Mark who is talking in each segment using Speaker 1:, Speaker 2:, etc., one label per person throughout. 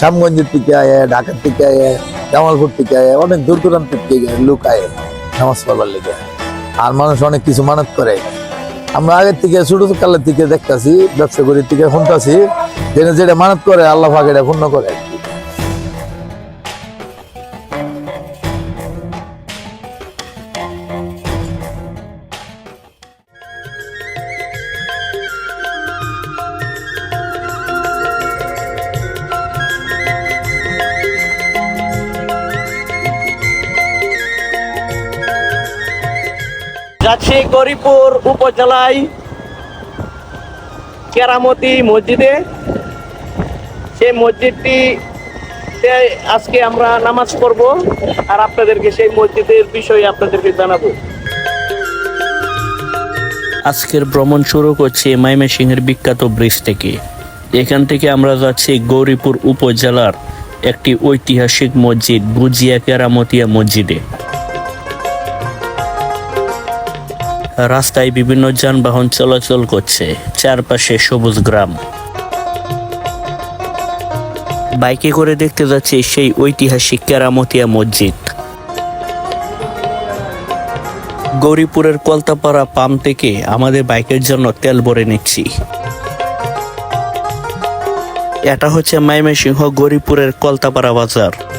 Speaker 1: শ্যামগঞ্জের থেকে আয়, ঢাকার থেকে আয়, জামালপুর থেকে আয়, অনেক দূর দূরান্ত থেকে লোক আয় নামাজ পড়বার লেগে। আর মানুষ অনেক কিছু মানত করে। আমরা আগের থেকে ছোট কালের থেকে দেখতাছি, ব্যবসা করি থেকে শুনতাছি, যেটা যেটা মানত করে, আল্লাহ পাক এটা পূর্ণ করে। কি।
Speaker 2: গরিপুর উপজেলায় কেরামতি মসজিদে। সেই মসজিদটি আজকে আমরা নামাজ পড়ব আর আপনাদেরকে সেই মসজিদের বিষয়ে আপনাদেরকে জানাব। আজকের ভ্রমণ শুরু করছে করছি ময়মনসিংহের বিখ্যাত ব্রিজ থেকে। এখান থেকে আমরা যাচ্ছি গৌরীপুর উপজেলার একটি ঐতিহাসিক মসজিদ গুজিয়া কেরামতিয়া মসজিদে। রাস্তায় বিভিন্ন যানবাহন চলাচল করছে, চারপাশে সবুজ গ্রাম। বাইকে করে দেখতে যাচ্ছি সেই ঐতিহাসিক কেরামতিয়া মসজিদ। গৌরীপুরের কলতাপাড়া পাম্প থেকে আমাদের বাইকের জন্য তেল ভরে নিচ্ছি। এটা হচ্ছে ময়মনসিংহ গৌরীপুরের কলতাপাড়া বাজার।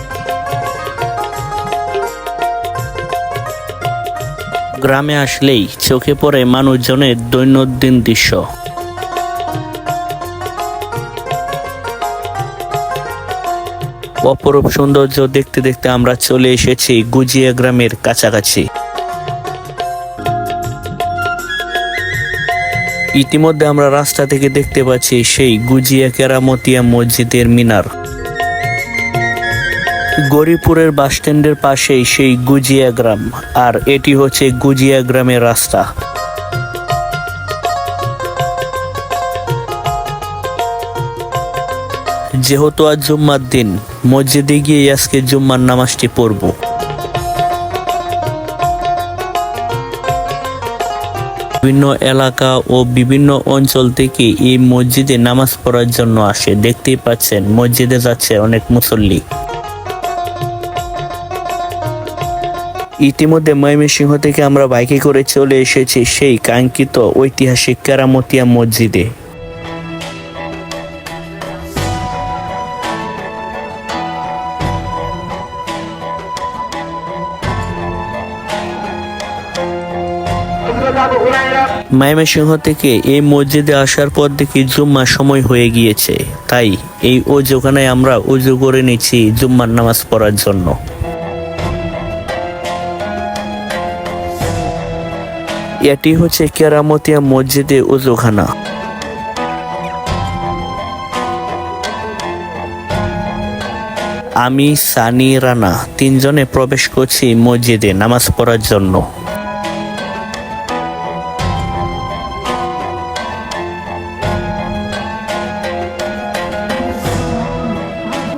Speaker 2: গ্রামে আসলেই চোখে পড়ে মানুষজনের দৈনন্দিন দৃশ্য। অপরূপ সৌন্দর্য দেখতে দেখতে আমরা চলে এসেছি গুজিয়া গ্রামের কাছাকাছি। ইতিমধ্যে আমরা রাস্তা থেকে দেখতে পাচ্ছি সেই গুজিয়া কেরামতিয়া মসজিদের মিনার। গরিপুরের বাস স্ট্যান্ডের পাশেই সেই গুজিয়া গ্রাম, আর এটি হচ্ছে গুজিয়া গ্রামের রাস্তা। যেহেতু আজ জুম্মার দিন, মসজিদে গিয়ে আজকে জুম্মার নামাজটি পড়ব। বিভিন্ন এলাকা ও বিভিন্ন অঞ্চল থেকে এই মসজিদে নামাজ পড়ার জন্য আসে। দেখতেই পাচ্ছেন, মসজিদে যাচ্ছে অনেক মুসল্লি। ইতিমধ্যে ময়মনসিংহ থেকে আমরা বাইকে করে চলে এসেছি সেই কাঙ্ক্ষিত ঐতিহাসিক কেরামতিয়া মসজিদে। ময়মনসিংহ থেকে এই মসজিদে আসার পর দেখি জুম্মার সময় হয়ে গিয়েছে। তাই এই অজুখানায় আমরা উজু করে নিচ্ছি জুম্মার নামাজ পড়ার জন্য। এটি হচ্ছে কেরামতিয়া মসজিদে উজুখানা। আমি সানি রানা, তিনজনে প্রবেশ করছি মসজিদে নামাজ পড়ার জন্য।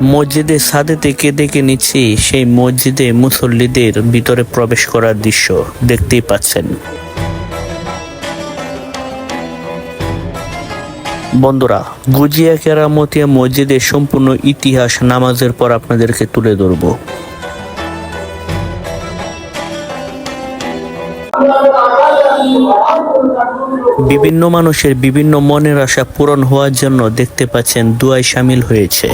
Speaker 2: মসজিদে সাদে থেকে দেখে নিচ্ছি সেই মসজিদে মুসল্লিদের ভিতরে প্রবেশ করার দৃশ্য। দেখতেই পাচ্ছেন। বন্ধুরা, গুজিয়া কেরামতিয়া মসজিদের সম্পূর্ণ ইতিহাস নামাজের পর আপনাদেরকে তুলে ধরবো। বিভিন্ন মানুষের বিভিন্ন মনের আশা পূরণ হওয়ার জন্য দেখতে পাচ্ছেন দুয়ায় সামিল হয়েছে।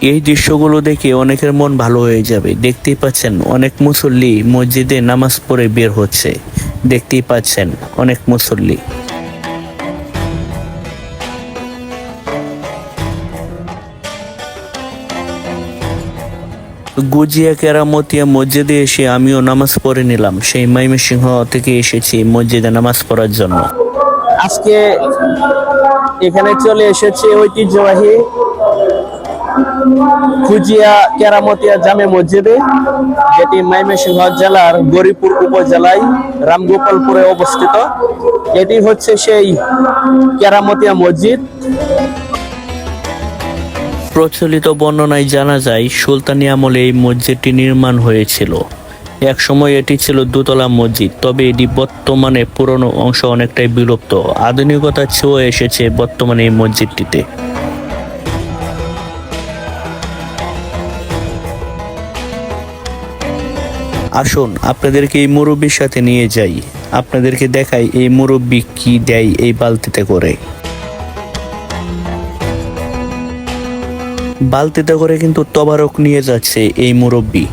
Speaker 2: এই দৃশ্যগুলো দেখে অনেকের মন ভালো হয়ে যাবে। দেখতেই পাচ্ছেন অনেক মুসল্লি মসজিদে নামাজ পড়ে বের হচ্ছে। দেখতেই পাচ্ছেন অনেক মুসল্লি। গুজিয়া কেরামতিয়া মসজিদে এসে আমিও নামাজ পড়ে নিলাম। সেই ময়মনসিংহ থেকে এসেছি মসজিদে নামাজ পড়ার জন্য। আজকে এখানে চলে এসেছে ঐতিহ্যবাহী কুজিয়া কেরামতিয়া জামে মসজিদে, যেটি ময়মনসিংহ জেলার গরিপুর উপজেলায় রামগোপালপুরে অবস্থিত। এটি হচ্ছে সেই কেরামতিয়া মসজিদ। প্রচলিত বর্ণনায় জানা যায়, সুলতানি আমলে এই মসজিদটি নির্মাণ হয়েছিল। এক সময় এটি ছিল দোতলা মসজিদ, তবে এটি বর্তমানে পুরনো অংশ অনেকটাই বিলুপ্ত। আধুনিকতার ছোঁয়া এসেছে বর্তমানে এই মসজিদটিতে। আসুন, আপনাদেরকে এই মুরব্বীর সাথে নিয়ে যাই। আপনাদেরকে দেখাই এই মুরব্বী কি দেয় এই বালতিতে করে। বালতিতে করে কিন্তু তবারক নিয়ে যাচ্ছে এই মুরব্বী।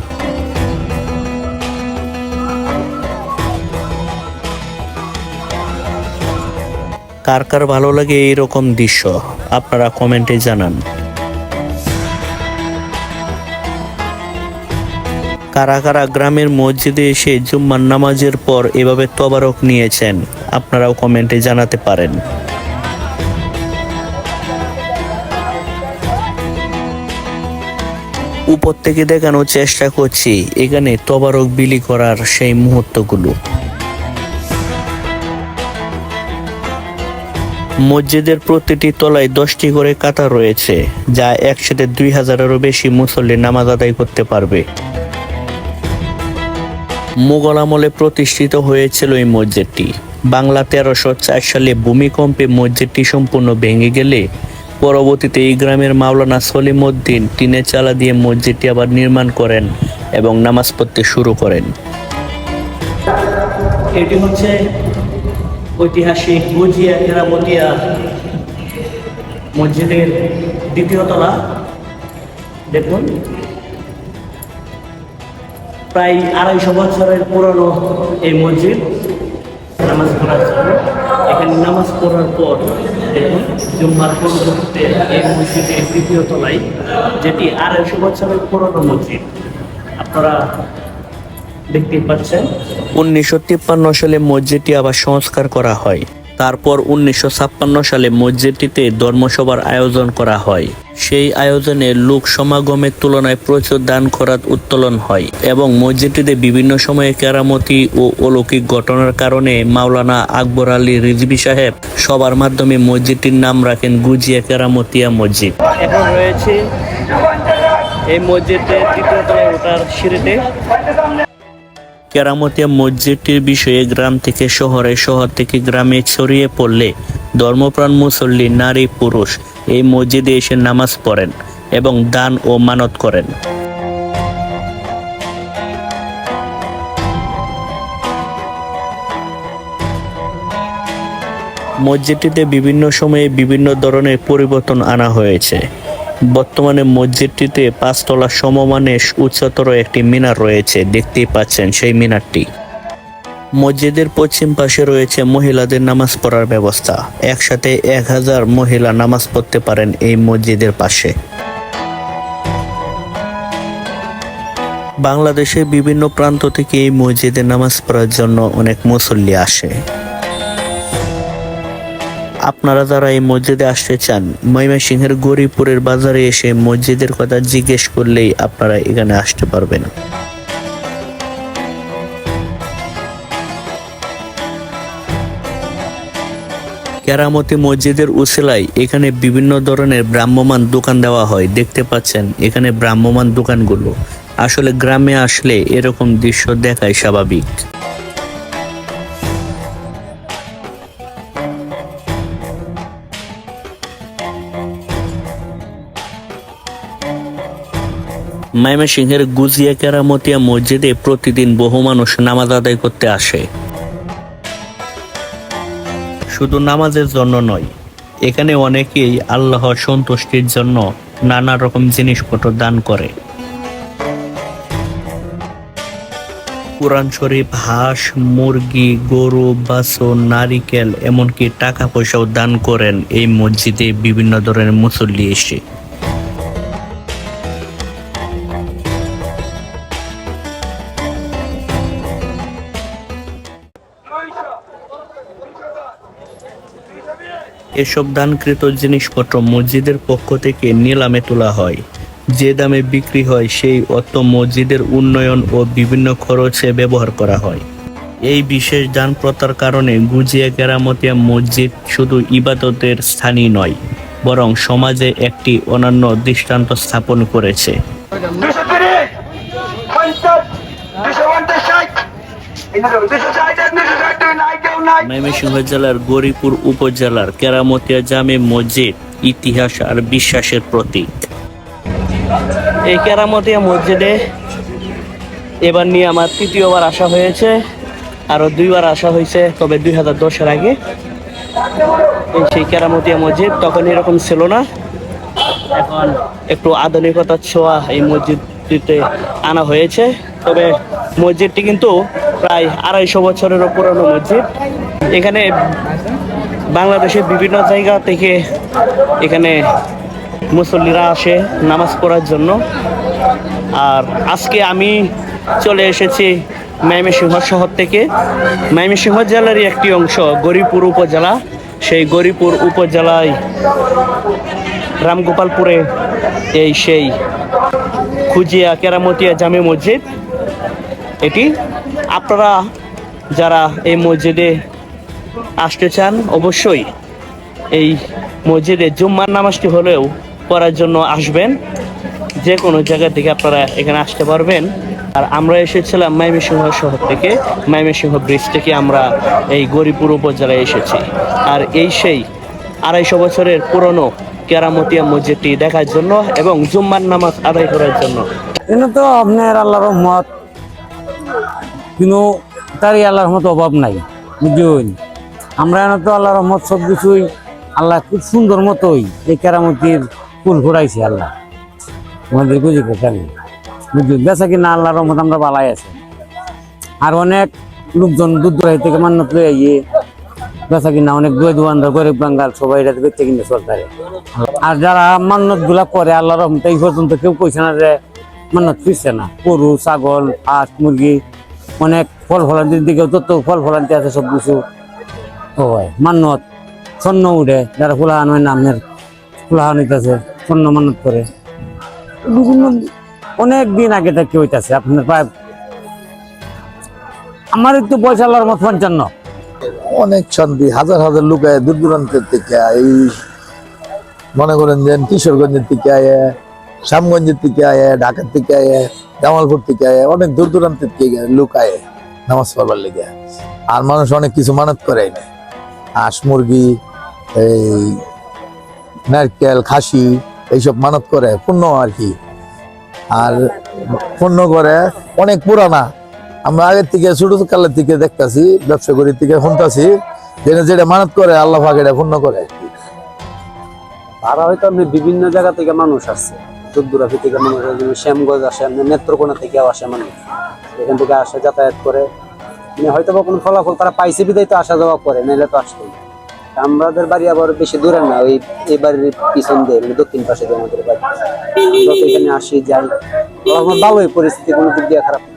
Speaker 2: কার কার ভালো লাগে এইরকম দৃশ্য, আপনারা কমেন্টে জানান। কারা কারা গ্রামের মসজিদে এসে জুম্মার নামাজের পর এভাবে তবারক নিয়েছেন। আপনারাও কমেন্টে জানাতে পারেন। উপর থেকে দেখানোর চেষ্টা করছি, এখানে তবারক বিলি করার সেই মুহূর্তগুলো। মসজিদের প্রতিটি তলায় দশটি করে কাতার রয়েছে, যা একসাথে দুই হাজারেরও বেশি মুসল্লি নামাজ আদায় করতে পারবে। মুঘল আমলে প্রতিষ্ঠিত হয়েছিল এই মসজিদটি। বাংলা তেরোশো চার সালে ভূমিকম্পে মসজিদটি সম্পূর্ণ ভেঙে গেলে পরবর্তীতে এই গ্রামের মাওলানা সলিম উদ্দিন টিনের চালা দিয়ে মসজিদটি আবার নির্মাণ করেন এবং নামাজ পড়তে শুরু করেন। এটি হচ্ছে ঐতিহাসিক গুজিয়া কেরামতিয়া মসজিদের দ্বিতীয় তলা। দেখুন। প্রায় আড়াইশো বছরের পুরনো এই মসজিদ। নামাজ পড়ার জন্য। এখানে নামাজ পড়ার পর জুম্মার পরবর্তীতে এই মসজিদের দ্বিতীয় তলায় যেটি আড়াইশো বছরের পুরনো মসজিদ। আপনারা দেখতে পাচ্ছেন। উনিশশো তিপ্পান্ন সালে মসজিদটি আবার সংস্কার করা হয়। তারপর উনিশশো ছাপ্পান্ন সালে মসজিদটিতে ধর্মসভার আয়োজন করা হয়। সেই আয়োজনে লোক সমাগমের তুলনায় প্রচুর দান খরাত উত্তোলন হয় এবং মসজিদটিতে বিভিন্ন সময়ে কেরামতি ও অলৌকিক ঘটনার কারণে মাওলানা আকবর আলী রিজবি সাহেব সবার মাধ্যমে মসজিদটির নাম রাখেন গুজিয়া কেরামতিয়া মসজিদ। এখন রয়েছে এই মসজিদের তৃতীয় তলায় ওঠার সিঁড়িতে। কেরামতিয়া মসজিদটির বিষয়ে গ্রাম থেকে শহরে, শহর থেকে গ্রামে ছড়িয়ে পড়লে ধর্মপ্রাণ মুসল্লি নারী, পুরুষ এই মসজিদে এসে নামাজ পড়েন এবং দান ও মানত করেন। মসজিদটিতে বিভিন্ন সময়ে বিভিন্ন ধরনের পরিবর্তন আনা হয়েছে। বর্তমানে মসজিদটিতে পাঁচতলা সমমানের উচ্চতর একটি মিনার রয়েছে। দেখতেই পাচ্ছেন সেই মিনারটি। মসজিদের পশ্চিম পাশে রয়েছে মহিলাদের নামাজ পড়ার ব্যবস্থা। একসাথে এক হাজার মহিলা নামাজ পড়তে পারেন এই মসজিদের পাশে। বাংলাদেশের বিভিন্ন প্রান্ত থেকে এই মসজিদে নামাজ পড়ার জন্য অনেক মুসল্লি আসে। আপনারা যারা এই মসজিদে আসতে চান, ময়মনসিংহের গরিপুরের বাজারে এসে মসজিদের কথা জিজ্ঞেস করলেই আপনারা এখানে আসতে পারবেন। কেরামতি মসজিদের উসিলায় এখানে বিভিন্ন ধরনের ব্রাহ্মমান দোকান দেওয়া হয়। দেখতে পাচ্ছেন, এখানে ব্রাহ্মমান দোকানগুলো। আসলে গ্রামে আসলে এরকম দৃশ্য দেখায় স্বাভাবিক। ময়মনসিংহের গুজিয়া কেরামতিয়া মসজিদে প্রতিদিন বহু মানুষ নামাজ আদায় করতে আসে। শুধু নামাজের জন্য নয়, এখানে অনেকেই আল্লাহর সন্তুষ্টির জন্য নানা রকম জিনিসপত্র দান করে। কোরআন শরীফ, হাঁস, মুরগি, গরু বাসন নারিকেল, এমনকি টাকা পয়সাও দান করেন এই মসজিদে বিভিন্ন ধরনের মুসল্লি এসে। এসব দানকৃত জিনিসপত্র মসজিদের পক্ষ থেকে নিলামে তোলা হয়। যে দামে বিক্রি হয়, সেই অর্থ মসজিদের উন্নয়ন ও বিভিন্ন খরচে ব্যবহার করা হয়। এই বিশেষ দান প্রথার কারণে গুজিয়া কেরামতিয়া মসজিদ শুধু ইবাদতের স্থানই নয়, বরং সমাজে একটি অনন্য দৃষ্টান্ত স্থাপন করেছে।
Speaker 3: দুশো পঞ্চাশ
Speaker 2: ময়মনসিংহ জেলার গরিপুর উপজেলার কেরামতিয়া জামে মসজিদ ইতিহাস আর বিশ্বাসের প্রতীক। এই কেরামতিয়া মসজিদে এবার নিয়ে আমার তৃতীয়বার আসা হয়েছে আরও দুইবার আসা হয়েছে, তবে দুই হাজার দশের আগে। সেই কেরামতিয়া মসজিদ তখন এরকম ছিল না। এখন একটু আধুনিকতার ছোঁয়া এই মসজিদটিতে আনা হয়েছে। তবে মসজিদটি কিন্তু প্রায় আড়াইশো বছরেরও পুরনো মসজিদ। এখানে বাংলাদেশের বিভিন্ন জায়গা থেকে এখানে মুসল্লিরা আসে নামাজ পড়ার জন্য। আর আজকে আমি চলে এসেছি ময়মনসিংহ শহর থেকে। ময়মনসিংহ জেলারই একটি অংশ গরিপুর উপজেলা। সেই গরিপুর উপজেলায় রামগোপালপুরে এই সেই খুজিয়া, কেরামতিয়া জামে মসজিদ। এটি আপনারা যারা এই মসজিদে আসতে চান, অবশ্যই এই মসজিদে জুম্মার নামাজটি হলেও পড়ার জন্য আসবেন। যে কোনো জায়গা থেকে আপনারা এখানে আসতে পারবেন। আর আমরা এসেছিলাম মাইমেসিংহ শহর থেকে। মাইমেসিংহ ব্রিজ থেকে আমরা এই গরিপুর উপজেলায় এসেছি। আর এই সেই আড়াইশো বছরের পুরনো কেরামতিয়া মসজিদটি দেখার জন্য এবং জুম্মার নামাজ আদায় করার জন্য।
Speaker 3: এনে তো আপনার আল্লাহর রহমত, কিন্তু তারই আল্লাহর রহমত অভাব নাই বুঝুন আমরা এনে তো আল্লাহর রহমত সব কিছুই আল্লাহ খুব সুন্দর মতোই এই কেরামতির ফুল ঘুরাইছে আল্লাহ। আমাদের বুঝি জানি বুঝুন বেচা কিনা আল্লাহর রহমত আমরা বালাই আছে। আর অনেক লোকজন দূর দূরাই থেকে মান্যত লয়ে বেচা কিনা অনেক দুয়ে দোকানদার গরিব বাঙ্গাল সবাই এটা বেচতে কিনে সরকারে। আর যারা মান্যতগুলা করে, আল্লাহর রহমত এই পর্যন্ত কেউ কইছে না যে মান্যত ফিরছে না। গরু, ছাগল, হাঁস, মুরগি, অনেক ফল ফলান্তির দিকেও তত ফল ফলান্তি আছে সব কিছু হয়। মান্যত, স্বর্ণ উঠে, যারা ফুলাহান হয় নামের ফুলাহান হইতেছে, স্বর্ণ মান্যত করে। অনেক দিন আগে থেকে হইতাছে, আপনার প্রায় আমার একটু পয়সা আল্লাহর মত পঞ্চান্ন।
Speaker 1: অনেক শান্তি হাজার হাজার লোক দূর দূরান্তের থেকে এই মনে করেন যে কিশোরগঞ্জের থেকে আয় শ্যামগঞ্জের থেকে আয়, ঢাকার থেকে আয়, জামালপুর থেকে আয়, অনেক দূর দূরান্তের থেকে লোক নামাজ পড়বার লেগে আর মানুষ অনেক কিছু মানত করে না হাঁস মুরগি, এই নারকেল, খাসি, এইসব মানত করে, পুণ্য আর কি। আর পুণ্য করে অনেক পুরানা আমরা আগের থেকে ছোট কালের থেকে দেখতাছি, ব্যবসা করি থেকে শুনতাছি, যেটা যেটা মানত করে, আল্লাহ পাক এটা পূর্ণ করে।
Speaker 4: তারা হয়তো আপনি বিভিন্ন জায়গা থেকে মানুষ আসছে দূর থেকে মানুষ আসে শ্যামগঞ্জ আসে, আপনি নেত্রকোনা থেকেও আসে মানুষ। এখান থেকে আসে, যাতায়াত করে। মানে হয়তো বা কোনো ফলাফল তারা পাইছে, বিদায় তো আসা যাওয়া করে নাহলে তো আসতো। আমাদের বাড়ি আবার বেশি দূরে না, ওই এই বাড়ির পিছন দিয়ে মানে দক্ষিণ পাশে আমাদের বাড়ি। এখানে আসি, যাই। আমার ভালোই পরিস্থিতি, কোনো দিক দিয়ে খারাপ না।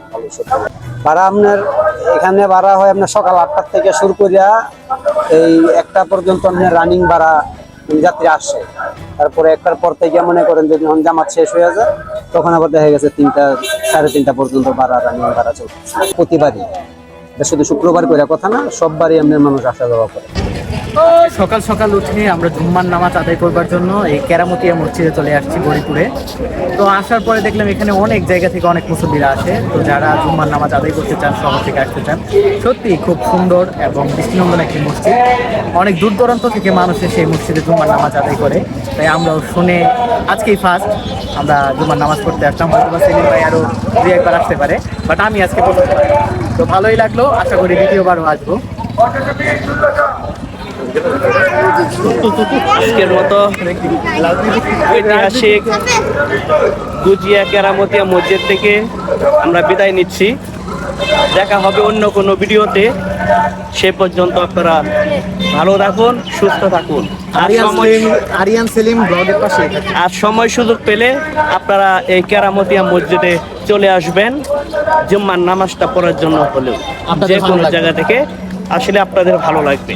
Speaker 4: ভাড়া আপনার এখানে ভাড়া হয় আপনার সকাল আটটার থেকে শুরু করিয়া এই একটা পর্যন্ত আপনার রানিং ভাড়া যাত্রী আসে। তারপরে একটার পর থেকে মনে করেন যে যখন জামাত শেষ হয়ে যায়, তখন আবার দেখা গেছে তিনটা, সাড়ে তিনটা পর্যন্ত ভাড়া রানিং ভাড়া চলছে। প্রতিবারই। শুধু শুক্রবার করে কথা না, সববারই আপনার মানুষ আসা যাওয়া করে।
Speaker 5: সকাল সকাল উঠে আমরা জুম্মার নামাজ আদায় করবার জন্য এই কেরামতিয়া মসজিদে চলে আসছি গরিপুরে। তো আসার পরে দেখলাম এখানে অনেক জায়গা থেকে অনেক মুসল্লিরা আসে। তো যারা জুম্মার নামাজ আদায় করতে চান, শহর থেকে আসতে চান, সত্যি খুব সুন্দর এবং দৃষ্টিনন্দন একটি মসজিদ। অনেক দূর দূরান্ত থেকে মানুষ এসে এই মসজিদে জুম্মার নামাজ আদায় করে। তাই আমরাও শুনে আজকেই ফার্স্ট আমরা জুম্মার নামাজ পড়তে আসলাম। হয়তো বা সেলিম ভাই আরও দু একবার আসতে পারে বাট আমি আজকে প্রথম তো ভালোই লাগল। আশা করি দ্বিতীয়বারও আসব।
Speaker 2: আজকের মতো ঐতিহাসিক গুজিয়া কেরামতিয়া মসজিদ থেকে আমরা বিদায় নিচ্ছি। দেখা হবে অন্য কোনো ভিডিওতে। সে পর্যন্ত আপনারা ভালো থাকুন সুস্থ থাকুন। আর
Speaker 5: আরিয়ান
Speaker 2: সময়
Speaker 5: সেলিম ব্লগের পাশে
Speaker 2: আর সময় সুযোগ পেলে আপনারা এই কেরামতিয়া মসজিদে চলে আসবেন জুম্মার নামাজটা পড়ার জন্য হলেও। যে কোনো জায়গা থেকে আসলে আপনাদের ভালো লাগবে।